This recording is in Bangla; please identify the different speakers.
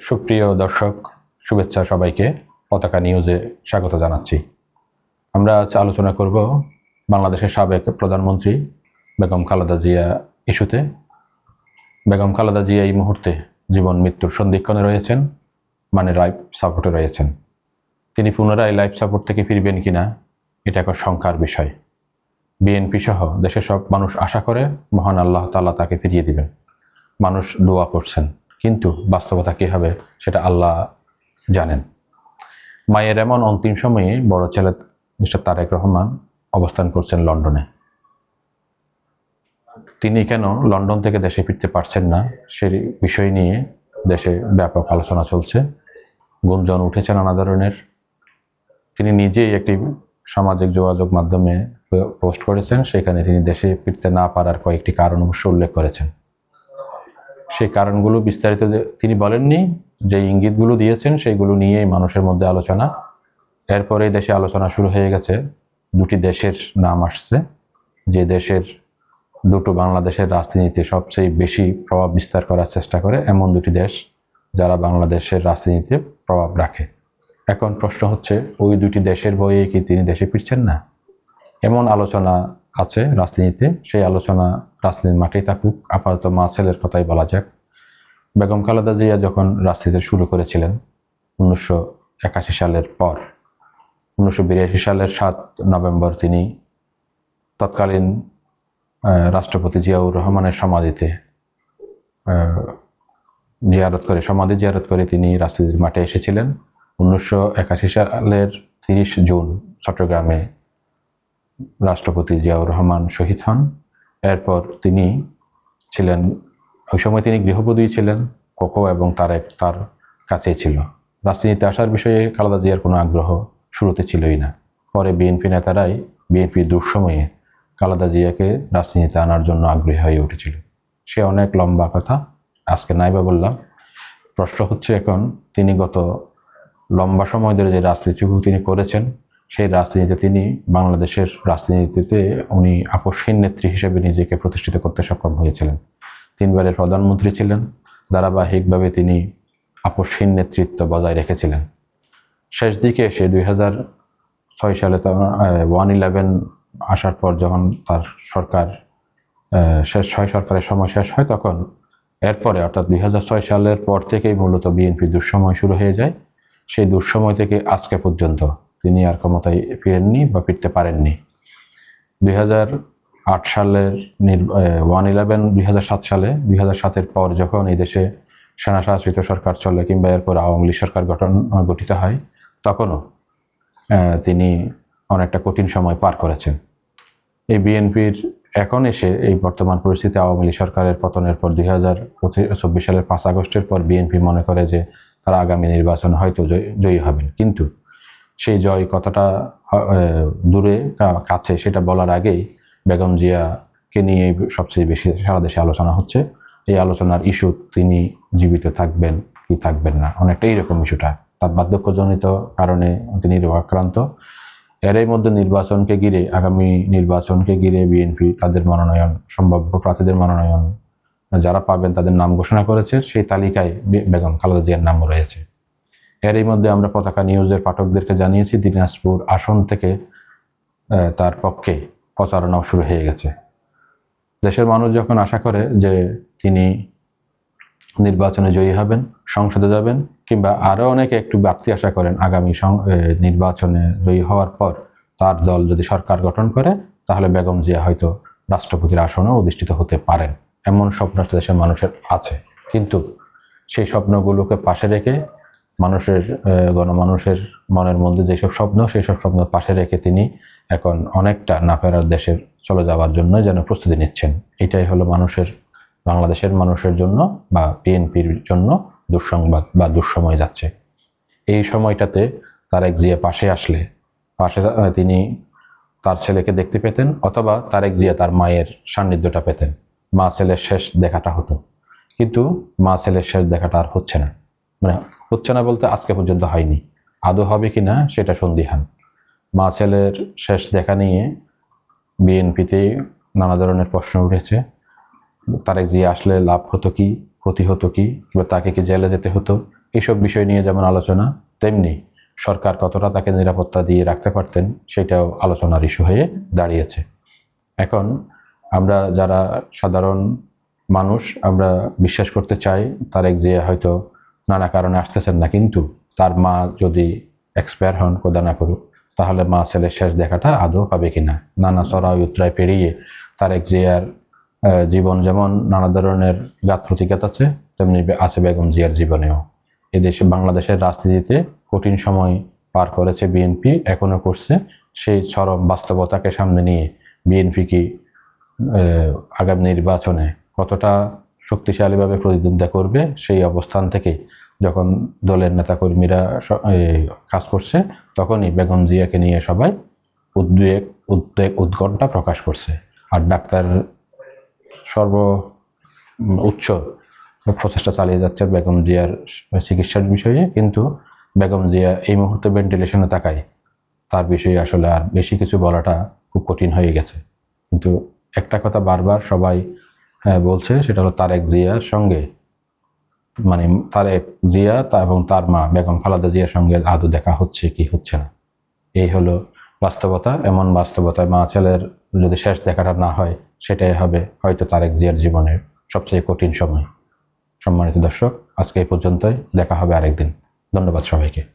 Speaker 1: সুপ্রিয় দর্শক, শুভেচ্ছা সবাইকে। পতাকা নিউজে স্বাগত জানাচ্ছি। আমরা আজ আলোচনা করব বাংলাদেশের সাবেক প্রধানমন্ত্রী বেগম খালেদা জিয়া ইস্যুতে। বেগম খালেদা জিয়া এই মুহূর্তে জীবন, মৃত্যুর সন্ধিক্ষণে রয়েছেন মানে লাইফ সাপোর্টে রয়েছেন। তিনি পুনরায় লাইফ সাপোর্ট থেকে ফিরবেন কিনা, এটা একটা শঙ্কার বিষয়। বিএনপি সহ দেশের সব মানুষ আশা করে মহান আল্লাহ তাআলা তাকে ফিরিয়ে দিবেন। মানুষ দোয়া করছেন। কিন্তু বাস্তবতা কী হবে সেটা আল্লাহ জানেন। মায়ের এমন অন্তিম সময়ে বড় ছেলে মিস্টার তারেক রহমান অবস্থান করছেন লন্ডনে। তিনি কেন লন্ডন থেকে দেশে ফিরতে পারছেন না, সে বিষয় নিয়ে দেশে ব্যাপক আলোচনা চলছে। গুঞ্জন উঠেছে নানা ধরনের। তিনি নিজেই একটি সামাজিক যোগাযোগ মাধ্যমে পোস্ট করেছেন, সেখানে তিনি দেশে ফিরতে না পারার কয়েকটি কারণ অবশ্য উল্লেখ করেছেন। সেই কারণগুলো বিস্তারিত তিনি বলেননি, যে ইঙ্গিতগুলো দিয়েছেন, সেইগুলো নিয়েই মানুষের মধ্যে আলোচনা। এরপরে দেশে আলোচনা শুরু হয়ে গেছে। দুটি দেশের নাম আসছে। যে দেশের দুটো বাংলাদেশের রাজনীতিতে সবচেয়ে বেশি প্রভাব বিস্তার করার চেষ্টা করে, এমন দুটি দেশ যারা বাংলাদেশের রাজনীতিতে প্রভাব রাখে। এখন প্রশ্ন হচ্ছে, ওই দুটি দেশের বইয়ে কি তিনি দেশে ফিরছেন না? এমন আলোচনা আছে রাজনীতিতে, সেই আলোচনা রাজনীতির মাঠেই থাকুক। আপাতত মা ছেলের কথাই বলা যাক। বেগম খালেদা জিয়া যখন রাজনীতি শুরু করেছিলেন উনিশশো একাশি সালের পর, উনিশশো বিরাশি সালের সাত নভেম্বর তিনি তৎকালীন রাষ্ট্রপতি জিয়াউর রহমানের সমাধিতে জিয়ারত করে, সমাধি জিয়ারত করে তিনি রাজনীতির মাঠে এসেছিলেন। উনিশশো একাশি সালের তিরিশ জুন চট্টগ্রামে রাষ্ট্রপতি জিয়াউর রহমান শহীদ হন। এরপর তিনি ছিলেন, ওই সময় তিনি গৃহবধূই ছিলেন, কোকো এবং তারেক তার কাছেই ছিল। রাজনীতিতে আসার বিষয়ে খালেদা জিয়ার কোনো আগ্রহ শুরুতে ছিলই না। পরে বিএনপি নেতারাই বিএনপির দুঃসময়ে খালেদা জিয়াকে রাজনীতিতে আনার জন্য আগ্রহী হয়ে উঠেছিল। সে অনেক লম্বা কথা, আজকে নাইবা বললাম। প্রশ্ন হচ্ছে এখন, তিনি গত লম্বা সময় ধরে যে রাজনীতিটুকু তিনি করেছেন সেই রাজনীতিতে তিনি বাংলাদেশের রাজনীতিতে উনি আপসহীন নেত্রী হিসেবে নিজেকে প্রতিষ্ঠিত করতে সক্ষম হয়েছিলেন। তিনবারের প্রধানমন্ত্রী ছিলেন। ধারাবাহিকভাবে তিনি আপসহীন নেতৃত্ব বজায় রেখেছিলেন। শেষ দিকে এসে দুই ছয় সালে ওয়ান ইলেভেন আসার পর যখন তার সরকার শেষ ছয় সরকারের সময় শেষ হয় তখন এরপরে অর্থাৎ দুই হাজার ছয় সালের পর থেকেই মূলত বিএনপি দুঃসময় শুরু হয়ে যায়। সেই দুঃসময় থেকে আজকে পর্যন্ত তিনি আর ক্ষমতায় ফিরেননি বা ফিরতে পারেননি। দুই হাজার আট সালের ওয়ান ইলেভেন, দুই হাজার সাত সালে, দুই সাতের পর যখন এই দেশে সেনা শাসিত সরকার চলে কিংবা এরপর আওয়ামী লীগ সরকার গঠন গঠিত হয়, তখনও তিনি অনেকটা কঠিন সময় পার করেছেন। এই বিএনপির এখন এসে এই বর্তমান পরিস্থিতি আওয়ামী লীগ সরকারের পতনের পর দুই হাজার চব্বিশ সালের পাঁচ আগস্টের পর বিএনপি মনে করে যে তারা আগামী নির্বাচন হয়তো জয়ী হবেন। কিন্তু সেই জয় কথাটা দূরে কাছে সেটা বলার আগেই বেগম জিয়াকে নিয়ে সবচেয়ে বেশি সারা দেশে আলোচনা হচ্ছে। এই আলোচনার ইস্যু তিনি জীবিত থাকবেন কি থাকবেন না অনেকটা এইরকম ইস্যুটা। তার বার্ধক্যজনিত কারণে তিনি রোগাক্রান্ত এরই মধ্যে নির্বাচনকে ঘিরে, আগামী নির্বাচনকে ঘিরে বিএনপি তাদের মনোনয়ন, সম্ভাব্য প্রার্থীদের মনোনয়ন, যারা পাবেন তাদের নাম ঘোষণা করেছে, সেই তালিকায় বেগম খালেদা জিয়ার নামও রয়েছে। এরই মধ্যে আমরা পতাকা নিউজের পাঠকদেরকে জানিয়েছি, দিনাজপুর আসন থেকে তার পক্ষে প্রচারণাও শুরু হয়ে গেছে। দেশের মানুষ যখন আশা করে যে তিনি নির্বাচনে জয়ী হবেন, সংসদে যাবেন, কিংবা আরও অনেকে একটু বাড়তি আশা করেন আগামী নির্বাচনে জয়ী হওয়ার পর তার দল যদি সরকার গঠন করে, তাহলে বেগম জিয়া হয়তো রাষ্ট্রপতির আসনে অধিষ্ঠিত হতে পারেন। এমন স্বপ্ন দেশের মানুষের আছে। কিন্তু সেই স্বপ্নগুলোকে পাশে রেখে মানুষের গণমানুষের মনের মধ্যে যেসব স্বপ্ন সেই সব স্বপ্ন পাশে রেখে তিনি এখন অনেকটা না ফেরার দেশের চলে যাওয়ার জন্য যেন প্রস্তুতি নিচ্ছেন। এটাই হলো মানুষের, বাংলাদেশের মানুষের জন্য বা বিএনপির জন্য দুঃসংবাদ বা দুঃসময় যাচ্ছে। এই সময়টাতে তারেক জিয়া পাশে আসলে, পাশে তিনি তার ছেলেকে দেখতে পেতেন অথবা তারেক জিয়া তার মায়ের সান্নিধ্যটা পেতেন। মা ছেলের শেষ দেখাটা হতো। কিন্তু মা ছেলের শেষ দেখাটা আর হচ্ছে না। মানে হচ্ছে না বলতে আজকে পর্যন্ত হয়নি। আদৌ হবে কি না সেটা সন্দিহান। মা ছেলের শেষ দেখা নিয়ে বিএনপিতে নানা ধরনের প্রশ্ন উঠেছে। তারেক জিয়া আসলে লাভ হতো কি, ক্ষতি হতো কি, কিংবা তাকে কি জেলে যেতে হতো এইসব বিষয় নিয়ে যেমন আলোচনা, তেমনি সরকার কতটা তাকে নিরাপত্তা দিয়ে রাখতে পারতেন সেটাও আলোচনার ইস্যু হয়ে দাঁড়িয়েছে। এখন আমরা যারা সাধারণ মানুষ, আমরা বিশ্বাস করতে চাই তারেক জিয়া হয়তো নানা কারণে আসতেছেন না কিন্তু তার মা যদি এক্সপায়ার হন কোদা না করুক তাহলে মা ছেলের শেষ দেখাটা আদৌ পাবে কিনা? নানা চড়াই উত্তরায় পেরিয়ে তারেক জিয়ার আহ, জীবন যেমন নানা ধরনের ঘাত প্রতিঘাত আছে তেমনি আছে বেগম জিয়ার জীবনেও। এদেশে বাংলাদেশের রাজনীতিতে কঠিন সময় পার করেছে বিএনপি এখনও করছে। সেই চরম বাস্তবতাকে সামনে নিয়ে বিএনপি কি আগামী নির্বাচনে কতটা শক্তিশালীভাবে প্রতিদ্বন্দ্বিতা করবে, সেই অবস্থান থেকে যখন দলের নেতাকর্মীরা কাজ করছে, তখনই বেগম জিয়াকে নিয়ে সবাই উদ্বেগ উদ্বেগ উৎকণ্ঠা প্রকাশ করছে। আর ডাক্তার সর্ব উচ্চ প্রচেষ্টা চালিয়ে যাচ্ছে বেগম জিয়ার চিকিৎসার বিষয়ে, কিন্তু বেগম জিয়া এই মুহূর্তে ভেন্টিলেশনে তাকায়। তার বিষয়ে আসলে আর বেশি কিছু বলাটা খুব কঠিন হয়ে গেছে। কিন্তু একটা কথা বারবার সবাই হ্যাঁ, বলছে সেটা হলো তারেক জিয়ার সঙ্গে। মানে তারেক জিয়া এবং তার মা বেগম খালাদা জিয়ার সঙ্গে আদৌ দেখা হচ্ছে কি হচ্ছে না। এই হলো বাস্তবতা। এমন বাস্তবতায় মা ছেলের যদি শেষ দেখাটা না হয় সেটাই হবে হয়তো তারেক জিয়ার জীবনের সবচেয়ে কঠিন সময়। সম্মানিত দর্শক আজকে এই পর্যন্তই। দেখা হবে আরেকদিন। ধন্যবাদ সবাইকে।